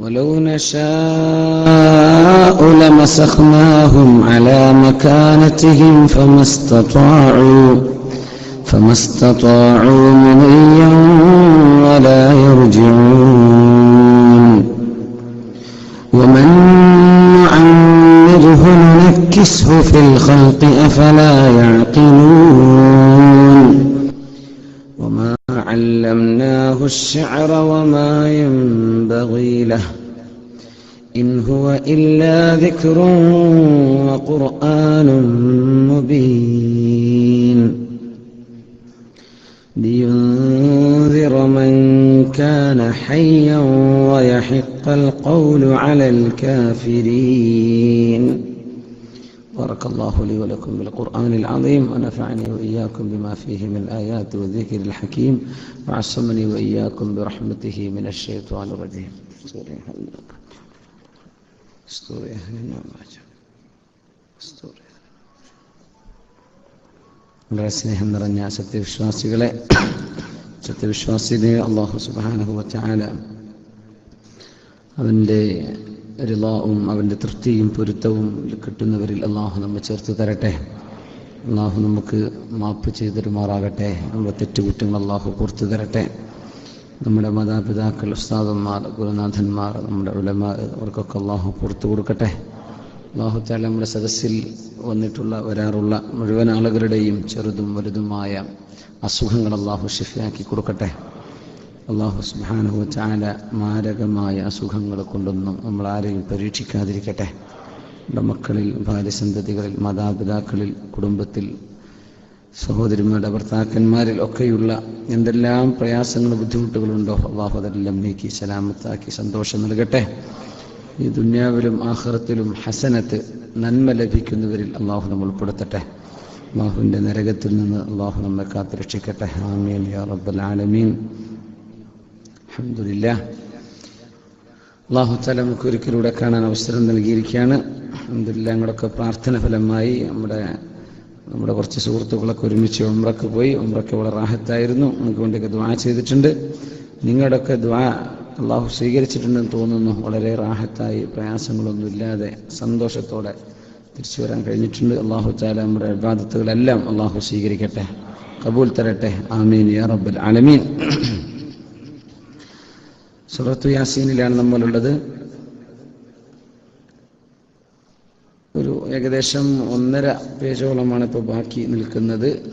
ولو نشاء لمسخناهم على مكانتهم فما استطاعوا فما استطاعوا مضيا ولا يرجعون. ومن نعمره ننكسه في الخلق أفلا يعقلون. علمناه الشعر وما ينبغي له. إن هو إلا ذكر وقرآن مبين. لينذر من كان حيا ويحق القول على الكافرين. بارك الله لي ولكم بالقرآن العظيم ونفعني وإياكم بما فيه من الآيات والذكر الحكيم وعصمني وإياكم برحمته من الشيطان الرجيم استوري أهلنا استوري വളരെ സ്നേഹം നിറഞ്ഞ സത്യവിശ്വാസികളെ സത്യവിശ്വാസിനെ അള്ളാഹു സുബാനഹുവല അവൻ്റെ റിലാവും അവന്റെ തൃപ്തിയും പൊരുത്തവും കിട്ടുന്നവരിൽ അള്ളാഹു നമ്മെ ചേർത്ത് തരട്ടെ. അള്ളാഹു നമുക്ക് മാപ്പ് ചെയ്തിരുമാറാകട്ടെ നമ്മുടെ തെറ്റുകുറ്റങ്ങൾ അള്ളാഹു പുറത്തു തരട്ടെ. നമ്മുടെ മാതാപിതാക്കൾ ഉസ്താദന്മാർ ഗുരുനാഥന്മാർ നമ്മുടെ ഉലമ അവർക്കൊക്കെ അള്ളാഹു പുറത്തു കൊടുക്കട്ടെ. അള്ളാഹു താല നമ്മുടെ സദസ്സിൽ വന്നിട്ടുള്ള വരാറുള്ള മുഴുവൻ ആളുകളുടെയും ചെറുതും വലുതുമായ അസുഖങ്ങൾ അള്ളാഹു ഷിഫിയാക്കി കൊടുക്കട്ടെ. അള്ളാഹു സുബാനുഹു ചാല മാരകമായ അസുഖങ്ങൾ കൊണ്ടൊന്നും നമ്മൾ ആരെയും പരീക്ഷിക്കാതിരിക്കട്ടെ. നമ്മുടെ മക്കളിൽ ഭാര്യസന്തതികളിൽ മാതാപിതാക്കളിൽ കുടുംബത്തിൽ സഹോദരിമാരുടെ ഭർത്താക്കന്മാരിൽ ഒക്കെയുള്ള എന്തെല്ലാം പ്രയാസങ്ങൾ ബുദ്ധിമുട്ടുകളുണ്ടോ? അള്ളാഹു അതെല്ലാം നീക്കി സലാമത്താക്കി സന്തോഷം നൽകട്ടെ. ഈ ദുന്യാവിലും ആഹ്റത്തിലും ഹസനത്ത് നന്മ ലഭിക്കുന്നവരിൽ അള്ളാഹു നമ്മൾ ഉൾപ്പെടുത്തട്ടെ. അള്ളാഹുവിന്റെ നരകത്തിൽ നിന്ന് അള്ളാഹു നമ്മെ കാത്തുരക്ഷിക്കട്ടെ. ആമീൻ യാ റബ്ബൽ ആലമീൻ. അഹമ്മദില്ല അള്ളാഹു താല നമുക്ക് ഒരിക്കലൂടെ കാണാൻ അവസരം നൽകിയിരിക്കുകയാണ്. അഹമ്മദില്ല ഞങ്ങളൊക്കെ പ്രാർത്ഥന ഫലമായി നമ്മുടെ നമ്മുടെ കുറച്ച് സുഹൃത്തുക്കളൊക്കെ ഒരുമിച്ച് ഒമ്പ്രക്ക് പോയി. ഒമ്പ്രക്ക് വളരെ റാഹത്തായിരുന്നു. നമുക്ക് വേണ്ടിയൊക്കെ ദ്വാ ചെയ്തിട്ടുണ്ട്. നിങ്ങളുടെയൊക്കെ ദ്വാ അള്ളാഹു സ്വീകരിച്ചിട്ടുണ്ടെന്ന് തോന്നുന്നു. വളരെ റാഹത്തായി പ്രയാസങ്ങളൊന്നും ഇല്ലാതെ സന്തോഷത്തോടെ തിരിച്ചു വരാൻ കഴിഞ്ഞിട്ടുണ്ട്. അള്ളാഹു താല നമ്മുടെ അഭിവാദത്തുകളെല്ലാം അള്ളാഹു സ്വീകരിക്കട്ടെ കബൂൽ തരട്ടെ. ആമീൻ യാ റബ്ബൽ ആലമീൻ. സുഹൃത്തു യാസീനിലാണ് നമ്മളുള്ളത്. ഒരു ഏകദേശം ഒന്നര പേജോളമാണ് ഇപ്പോൾ ബാക്കി നിൽക്കുന്നത്.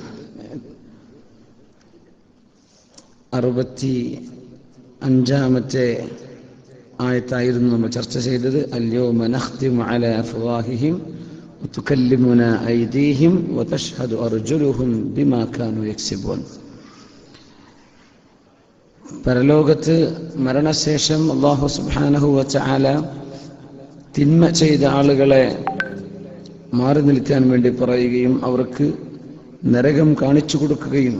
അറുപത്തി അഞ്ചാമത്തെ ആയത്തായിരുന്നു നമ്മൾ ചർച്ച ചെയ്തത്. അല്ലയോ മനഹ്തിം അല അഫ്വാഹിഹിം തുക്കല്ലിമുന ഐദീഹിം അർജുലുഹും ബിമാ കാനു പരലോകത്ത് മരണശേഷം അള്ളാഹു സുബാനഹു വച്ചാല തിന്മ ചെയ്ത ആളുകളെ മാറി നിൽക്കാൻ വേണ്ടി പറയുകയും അവർക്ക് നരകം കാണിച്ചു കൊടുക്കുകയും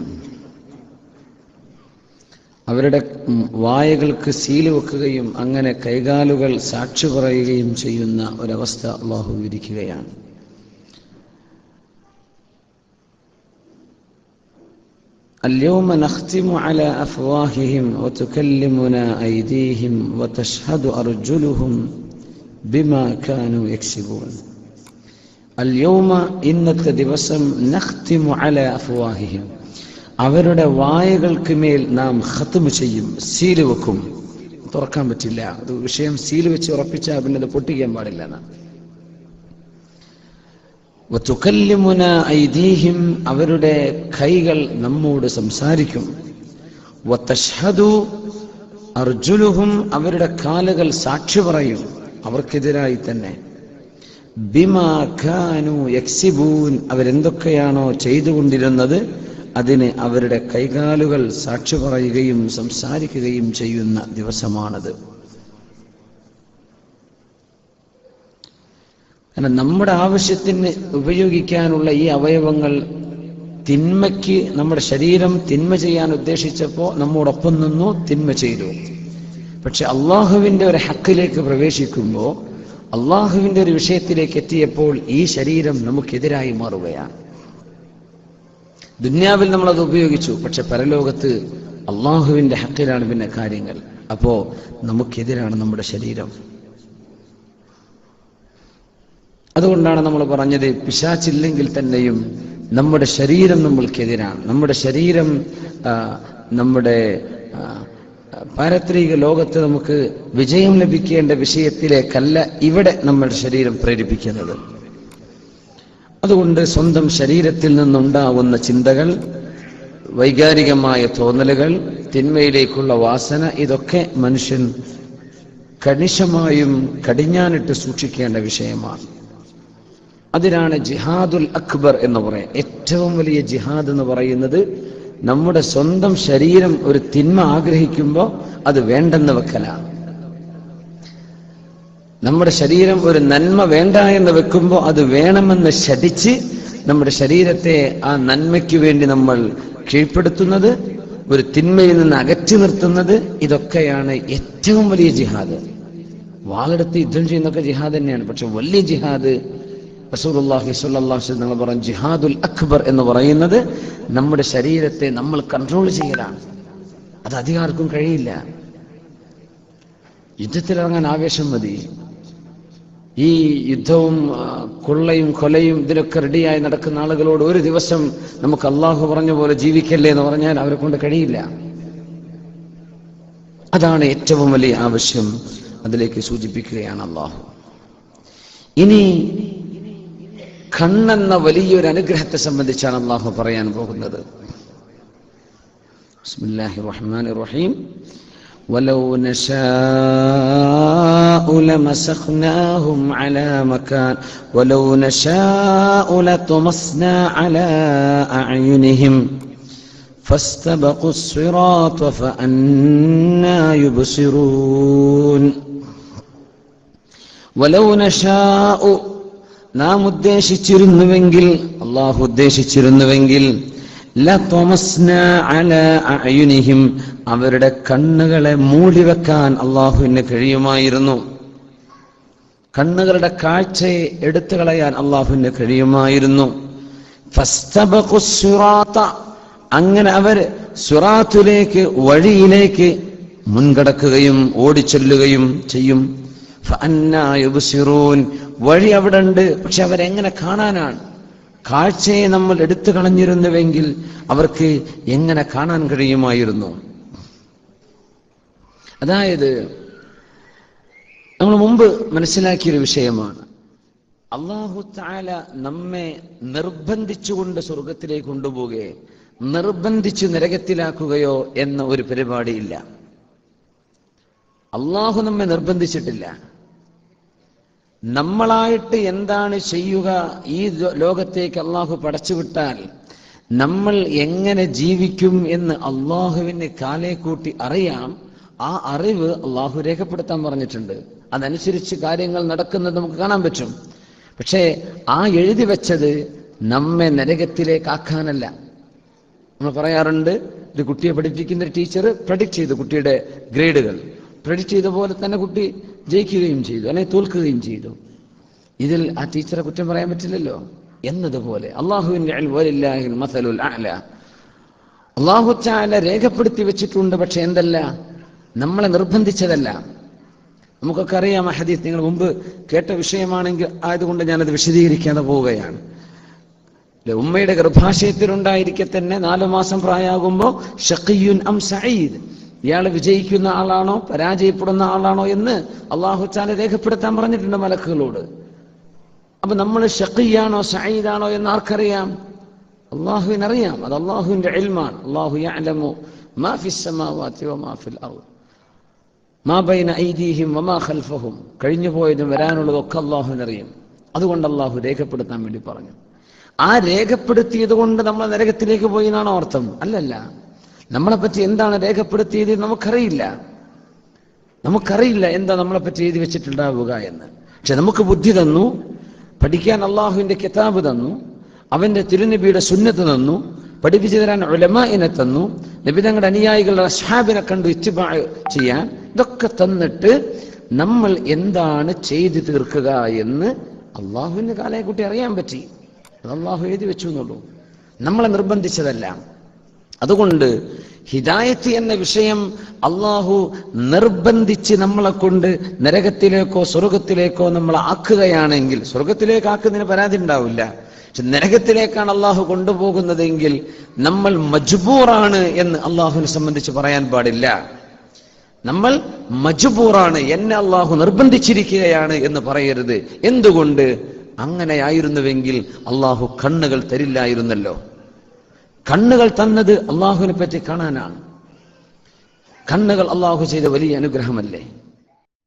അവരുടെ വായകൾക്ക് സീൽ വെക്കുകയും അങ്ങനെ കൈകാലുകൾ സാക്ഷി പറയുകയും ചെയ്യുന്ന ഒരവസ്ഥ അള്ളാഹു വിവരിക്കുകയാണ് اليوم نختم على أفواههم وتكلمنا أيديهم وتشهد أرجلهم بما كانوا يكسبون اليوم ഇന്നത്തെ ദിവസം നഖ്തിമു അല അഫ്വാഹിഹിം അവരുടെ വായകൾക്ക് മേൽ നാം ഖത്മ് ചെയ്യും സീല് വെക്കും തുറക്കാൻ പറ്റില്ല അത് വിഷയം സീല് വെച്ച് ഉറപ്പിച്ചാൽ പിന്നെ അത് പൊട്ടിക്കാൻ പാടില്ല എന്നാണ് വതുകല്ലിമുന ഐദീഹിം അവരുടെ കൈകൾ നമ്മോട് സംസാരിക്കും. വത്തഷ്ഹദു അർജുലുഹും അവരുടെ കാലുകൾ സാക്ഷി പറയും അവർക്കെതിരായി തന്നെ. ബിമാ ഖാനു യക്സിബൂൻ അവരെന്തൊക്കെയാണോ ചെയ്തുകൊണ്ടിരുന്നത് അതിന് അവരുടെ കൈകാലുകൾ സാക്ഷി പറയുകയും സംസാരിക്കുകയും ചെയ്യുന്ന ദിവസമാണത്. കാരണം നമ്മുടെ ആവശ്യത്തിന് ഉപയോഗിക്കാനുള്ള ഈ അവയവങ്ങൾ തിന്മയ്ക്ക് നമ്മുടെ ശരീരം തിന്മ ചെയ്യാൻ ഉദ്ദേശിച്ചപ്പോൾ നമ്മോടൊപ്പം നിന്നു തിന്മ ചെയ്തു. പക്ഷെ അള്ളാഹുവിന്റെ ഒരു ഹക്കിലേക്ക് പ്രവേശിക്കുമ്പോൾ അള്ളാഹുവിന്റെ ഒരു വിഷയത്തിലേക്ക് എത്തിയപ്പോൾ ഈ ശരീരം നമുക്കെതിരായി മാറുകയാണ്. ദുന്യാവിൽ നമ്മൾ അത് ഉപയോഗിച്ചു പക്ഷെ പരലോകത്ത് അള്ളാഹുവിന്റെ ഹക്കിലാണ് പിന്നെ കാര്യങ്ങൾ. അപ്പോൾ നമുക്കെതിരാണ് നമ്മുടെ ശരീരം. അതുകൊണ്ടാണ് നമ്മൾ പറഞ്ഞത് പിശാച്ചില്ലെങ്കിൽ തന്നെയും നമ്മുടെ ശരീരം നമ്മൾക്കെതിരാണ്. നമ്മുടെ ശരീരം നമ്മുടെ പാരത്രിക ലോകത്ത് നമുക്ക് വിജയം ലഭിക്കേണ്ട വിഷയത്തിലേക്കല്ല ഇവിടെ നമ്മുടെ ശരീരം പ്രേരിപ്പിക്കുന്നത്. അതുകൊണ്ട് സ്വന്തം ശരീരത്തിൽ നിന്നുണ്ടാവുന്ന ചിന്തകൾ വൈകാരികമായ തോന്നലുകൾ തിന്മയിലേക്കുള്ള വാസന ഇതൊക്കെ മനുഷ്യൻ കണിശമായും കടിഞ്ഞാനിട്ട് സൂക്ഷിക്കേണ്ട വിഷയമാണ്. അതിനാണ് ജിഹാദുൽ അക്ബർ എന്ന് പറയാം. ഏറ്റവും വലിയ ജിഹാദ് എന്ന് പറയുന്നത് നമ്മുടെ സ്വന്തം ശരീരം ഒരു തിന്മ ആഗ്രഹിക്കുമ്പോൾ അത് വേണ്ടെന്ന് വെക്കലാണ് നമ്മുടെ ശരീരം ഒരു നന്മ വേണ്ട എന്ന് വെക്കുമ്പോൾ അത് വേണമെന്ന് ശഠിച്ച് നമ്മുടെ ശരീരത്തെ ആ നന്മയ്ക്ക് വേണ്ടി നമ്മൾ കീഴ്പ്പെടുത്തുന്നത് ഒരു തിന്മയിൽ നിന്ന് അകറ്റി നിർത്തുന്നത് ഇതൊക്കെയാണ് ഏറ്റവും വലിയ ജിഹാദ്. വാളെടുത്ത് യുദ്ധം ചെയ്യുന്നൊക്കെ ജിഹാദ് തന്നെയാണ്. പക്ഷെ വലിയ ജിഹാദ് സ്വല്ലല്ലാഹു അലൈഹി വസല്ലം പറഞ്ഞു ജിഹാദുൽ അക്ബർ എന്ന് പറയുന്നത് നമ്മുടെ ശരീരത്തെ നമ്മൾ കൺട്രോൾ ചെയ്യലാണ്. അത് അധികാർക്കും കഴിയില്ല. യുദ്ധത്തിലിറങ്ങാൻ ആവേശം മതി. ഈ യുദ്ധവും കൊള്ളയും കൊലയും ഇതിലൊക്കെ റെഡിയായി നടക്കുന്ന ആളുകളോട് ഒരു ദിവസം നമുക്ക് അള്ളാഹു പറഞ്ഞ പോലെ ജീവിക്കല്ലേ എന്ന് പറഞ്ഞാൽ അവരെ കൊണ്ട് കഴിയില്ല. അതാണ് ഏറ്റവും വലിയ ആവശ്യം. അതിലേക്ക് സൂചിപ്പിക്കുകയാണ് അള്ളാഹു ഇനി കണ്ണെന്ന വലിയൊരു അനുഗ്രഹത്തെ സംബന്ധിച്ചാണ് അള്ളാഹു പറയാൻ പോകുന്നത് ബിസ്മില്ലാഹി റഹ്മാൻ റഹീം ولو نشاء لمسخناهم على مكان ولو نشاء لطمسنا على أعينهم فاستبقوا الصراط فأنا يبصرون ولو نشاء നാം ഉദ്ദേശിച്ചിരുന്നുവെങ്കിൽ അള്ളാഹു ഉദ്ദേശിച്ചിരുന്നുവെങ്കിൽ അവരുടെ കണ്ണുകളെ മൂടിവെക്കാൻ അള്ളാഹുവിന് കഴിയുമായിരുന്നു കണ്ണുകളുടെ കാഴ്ചയെ എടുത്തു കളയാൻ അള്ളാഹുവിന് കഴിയുമായിരുന്നു അങ്ങനെ അവർ സുറാത്തിലേക്ക് വഴിയിലേക്ക് മുൻകടക്കുകയും ഓടിച്ചെല്ലുകയും ചെയ്യും. വഴി അവിടെ ഉണ്ട് പക്ഷെ അവരെങ്ങനെ കാണാനാണ്? കാഴ്ചയെ നമ്മൾ എടുത്തു കളഞ്ഞിരുന്നുവെങ്കിൽ അവർക്ക് എങ്ങനെ കാണാൻ കഴിയുമായിരുന്നു? അതായത് നമ്മൾ മുമ്പ് മനസ്സിലാക്കിയൊരു വിഷയമാണ്. അള്ളാഹു താല നമ്മെ നിർബന്ധിച്ചുകൊണ്ട് സ്വർഗത്തിലേക്ക് കൊണ്ടുപോകുകയോ നിർബന്ധിച്ചു നരകത്തിലാക്കുകയോ എന്ന ഒരു പരിപാടിയില്ല. അള്ളാഹു നമ്മെ നിർബന്ധിച്ചിട്ടില്ല. നമ്മളായിട്ട് എന്താണ് ചെയ്യുക ഈ ലോകത്തേക്ക് അള്ളാഹു പടച്ചുവിട്ടാൽ നമ്മൾ എങ്ങനെ ജീവിക്കും എന്ന് അള്ളാഹുവിന് കാലേ കൂട്ടി അറിയാം. ആ അറിവ് അള്ളാഹു രേഖപ്പെടുത്താൻ പറഞ്ഞിട്ടുണ്ട്. അതനുസരിച്ച് കാര്യങ്ങൾ നടക്കുന്നത് നമുക്ക് കാണാൻ പറ്റും. പക്ഷേ ആ എഴുതി വെച്ചത് നമ്മെ നരകത്തിലേക്ക് ആക്കാനല്ല. നമ്മൾ പറയാറുണ്ട് ഒരു കുട്ടിയെ പഠിപ്പിക്കുന്ന ടീച്ചർ പ്രഡിക്റ്റ് ചെയ്തു കുട്ടിയുടെ ഗ്രേഡുകൾ പ്രഡിക്റ്റ് ചെയ്ത പോലെ തന്നെ കുട്ടി ജയിക്കുകയും ചെയ്തു അല്ലെ തോൽക്കുകയും ചെയ്തു. ഇതിൽ ആ ടീച്ചറെ കുറ്റം പറയാൻ പറ്റില്ലല്ലോ. എന്നതുപോലെ വലില്ലാഹിൽ മസലുൽ അഅല. അള്ളാഹു ചാല രേഖപ്പെടുത്തി വെച്ചിട്ടുണ്ട് പക്ഷെ എന്തല്ല? നമ്മളെ നിർബന്ധിച്ചതല്ല. നമുക്കൊക്കെ അറിയാം ഹദീസ് നിങ്ങൾ മുമ്പ് കേട്ട വിഷയമാണെങ്കിൽ ആയതുകൊണ്ട് ഞാനത് വിശദീകരിക്കാതെ പോവുകയാണ്. ഉമ്മയുടെ ഗർഭാശയത്തിലുണ്ടായിരിക്കെ തന്നെ നാലു മാസം പ്രായമാകുമ്പോൾ ഷഖിയുൻ അം സഈദ്. ഇയാൾ വിജയിക്കുന്ന ആളാണോ പരാജയപ്പെടുന്ന ആളാണോ എന്ന് അള്ളാഹു ചാല രേഖപ്പെടുത്താൻ പറഞ്ഞിട്ടുണ്ട് മലക്കുകളോട്. അപ്പൊ നമ്മൾ ഷക്കിയാണോ സഈദാണോ എന്ന് ആർക്കറിയാം? അള്ളാഹുവിനറിയാം അത് അള്ളാഹുവിന്റെ ഇൽമാണ്. അള്ളാഹു യഅലമു മാ ഫിസ് വമാ ഫിൽ അർദ്. മാ ബൈന ഐദീഹിം വമാ ഖൽഫഹും. കഴിഞ്ഞു പോയതും വരാനുള്ളതൊക്കെ അള്ളാഹുവിനറിയും അതുകൊണ്ട് അള്ളാഹു രേഖപ്പെടുത്താൻ വേണ്ടി പറഞ്ഞു. ആ രേഖപ്പെടുത്തിയത് കൊണ്ട് നമ്മൾ നരകത്തിലേക്ക് പോയി എന്നാണോ അർത്ഥം. അല്ലല്ല. നമ്മളെ പറ്റി എന്താണ് രേഖപ്പെടുത്തിയത് നമുക്കറിയില്ല. നമുക്കറിയില്ല എന്താ നമ്മളെ പറ്റി എഴുതി വെച്ചിട്ടുണ്ടാവുക എന്ന്. പക്ഷെ നമുക്ക് ബുദ്ധി തന്നു പഠിക്കാൻ അള്ളാഹുവിന്റെ കിതാബ് തന്നു അവന്റെ തിരുനബിയുടെ സുന്നത്ത് തന്നു പഠിപ്പിച്ചു തരാൻ ഉലമാഇനെ തന്നു നബി തങ്ങളുടെ അനുയായികളുടെ ഷാബിനെ കണ്ടു ഇത്തിബാ ചെയ്യാൻ ഇതൊക്കെ തന്നിട്ട് നമ്മൾ എന്താണ് ചെയ്തു തീർക്കുക എന്ന് അള്ളാഹുവിന്റെ കാലയെക്കുട്ടി അറിയാൻ പറ്റി. അത് അള്ളാഹു എഴുതി വെച്ചു എന്നുള്ളൂ. നമ്മളെ നിർബന്ധിച്ചതല്ല. അതുകൊണ്ട് ഹിദായത്ത് എന്ന വിഷയം അള്ളാഹു നിർബന്ധിച്ച് നമ്മളെ കൊണ്ട് നരകത്തിലേക്കോ സ്വർഗത്തിലേക്കോ നമ്മളെ ആക്കുകയാണെങ്കിൽ സ്വർഗത്തിലേക്ക് ആക്കുന്നതിന് പരാതി ഉണ്ടാവില്ല. പക്ഷെ നരകത്തിലേക്കാണ് അള്ളാഹു കൊണ്ടുപോകുന്നതെങ്കിൽ നമ്മൾ മജ്ബൂറാണ് എന്ന് അള്ളാഹുവിനെ സംബന്ധിച്ച് പറയാൻ പാടില്ല. നമ്മൾ മജ്ബൂറാണ് എന്നെ അള്ളാഹു നിർബന്ധിച്ചിരിക്കുകയാണ് എന്ന് പറയരുത്. എന്തുകൊണ്ട്? അങ്ങനെയായിരുന്നുവെങ്കിൽ അള്ളാഹു കണ്ണുകൾ തരില്ലായിരുന്നല്ലോ. കണ്ണുകൾ തന്നത് അള്ളാഹുവിനെ പറ്റി കാണാനാണ്. കണ്ണുകൾ അള്ളാഹു ചെയ്ത വലിയ അനുഗ്രഹമല്ലേ?